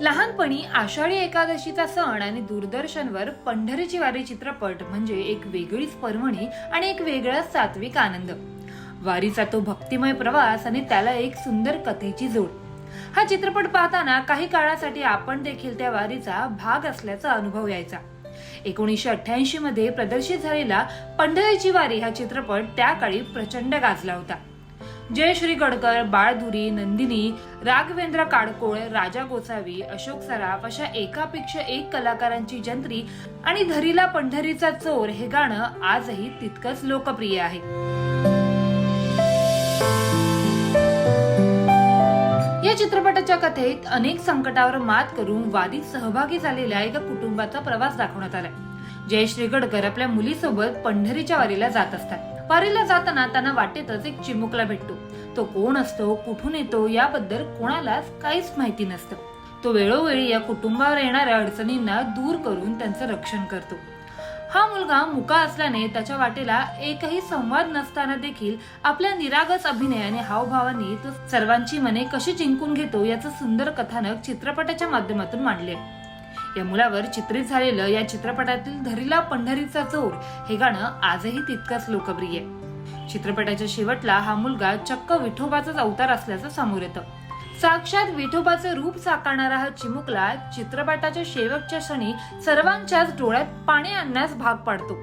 लहानपणी आषाढी एकादशीचा सण आणि दूरदर्शनवर पंढरीची वारी चित्रपट म्हणजे एक वेगळीच पर्वणी आणि एक वेगळाच सात्विक आनंद. वारीचा तो भक्तिमय प्रवास आणि त्याला एक सुंदर कथेची जोड. हा चित्रपट पाहताना काही काळासाठी आपण देखील त्या वारीचा भाग असल्याचा अनुभव यायचा. एकोणीसशे अठ्ठ्याऐंशी मध्ये प्रदर्शित झालेला पंढरीची वारी हा चित्रपट त्या काळी प्रचंड गाजला होता. जयश्री गडकर बाळधुरी नंदिनी राघवेंद्र काडकोळ राजा गोसावी अशोक सराफ अशा एकापेक्षा एक कलाकारांची जंत्री आणि धरीला पंढरीचा चोर हे गाणं आजही तितकंच लोकप्रिय आहे. या चित्रपटाच्या कथेत अनेक संकटावर मात करून वादीत सहभागी झालेल्या एका कुटुंबाचा प्रवास दाखवण्यात आलाय. जयश्री गडकर आपल्या मुलीसोबत पंढरीच्या वारीला जात असतात. वारीला जाताना त्यांना वाटेतच एक चिमुकला भेटतो. तो कोण असतो कुठून येतो याबद्दल कोणालाच काहीच माहिती नसतं. तो वेळोवेळी या कुटुंबावर येणाऱ्या अडचणींना दूर करून त्यांचं रक्षण करतो. हा मुलगा मुका असल्याने त्याच्या वाटेला एकही संवाद नसताना देखील आपल्या निरागस अभिनय आणि हावभावांनी तो सर्वांची मने कशी जिंकून घेतो याचं सुंदर कथानक चित्रपटाच्या माध्यमातून मांडले. या मुलावर चित्रित झालेलं या चित्रपटातील धरीला पंढरीचा चोर हे गाणं आजही तितकंच लोकप्रिय. आहे चित्रपटाच्या शेवटला हा मुलगा चक्क विठोबाचाच अवतार असल्याचं समोर येतं. साक्षात विठोबाचं रूप साकारणारा हा चिमुकला चित्रपटाच्या शेवटच्या क्षणी सर्वांच्याच डोळ्यात पाणी आणण्यास भाग पाडतो.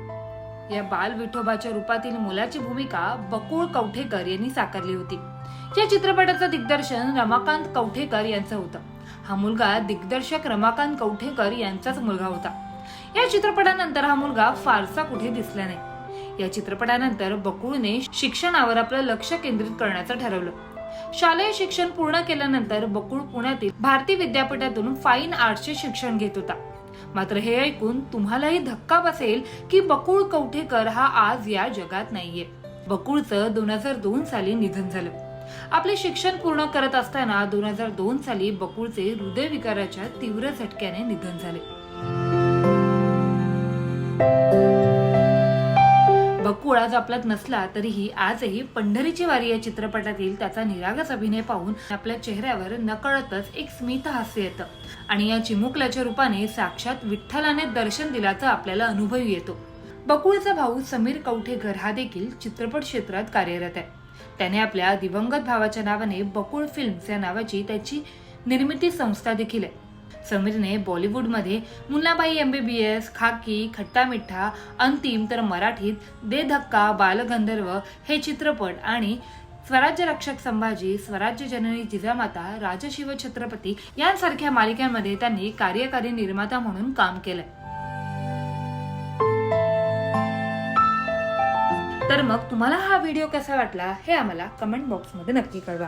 या बाल विठोबाच्या रूपातील मुलाची भूमिका बकुळ कवठेकर यांनी साकारली होती. या चित्रपटाचं दिग्दर्शन रमाकांत कवठेकर यांचं होतं. हा मुलगा दिग्दर्शक रमाकांत कवठेकर यांचाच मुलगा होता. या चित्रपटानंतर हा मुलगा फारसा कुठे दिसला नाही. या चित्रपटानंतर बकुळने शिक्षणावर आपलं लक्ष केंद्रित करण्याचं ठरवलं. शालेय शिक्षण पूर्ण केल्यानंतर बकुळ पुण्यातील भारतीय विद्यापीठातून फाईन आर्टचे शिक्षण घेत होता. मात्र हे ऐकून तुम्हालाही धक्का बसेल की बकुळ कवठेकर हा आज या जगात नाहीये. बकुळचं दोन हजार दोन साली निधन झालं. आपले शिक्षण पूर्ण करत असताना दोन हजार दोन साली बकुळचे हृदयविकाराच्या तीव्र झटक्याने निधन झाले. बकुळ आज आपल्यात नसला तरीही आजही पंढरीची वारी या चित्रपटातील त्याचा निरागस अभिनय पाहून आपल्या चेहऱ्यावर नकळतच एक स्मित हास्य येतं आणि या चिमुकल्याच्या रूपाने साक्षात विठ्ठलाने दर्शन दिल्याचा आपल्याला अनुभव येतो. बकुळचा भाऊ समीर कवठेकर हा देखील चित्रपट क्षेत्रात कार्यरत आहे. त्याने आपल्या दिवंगत भावाच्या नावाने बकुळ फिल्म्स या नावाची त्याची निर्मिती संस्था देखील आहे. समीरने बॉलिवूडमध्ये मुन्नाबाई एमबीबीएस खाकी खट्टा मिठ्ठा अंतिम तर मराठीत दे धक्का बालगंधर्व हे चित्रपट आणि स्वराज्य रक्षक संभाजी स्वराज्य जननी जिजामाता राजशिव छत्रपती यांसारख्या मालिकांमध्ये त्यांनी कार्यकारी निर्माता म्हणून काम केलंय. तर मग तुम्हाला हा व्हिडिओ कसा वाटला हे आम्हाला कमेंट बॉक्समध्ये नक्की कळवा.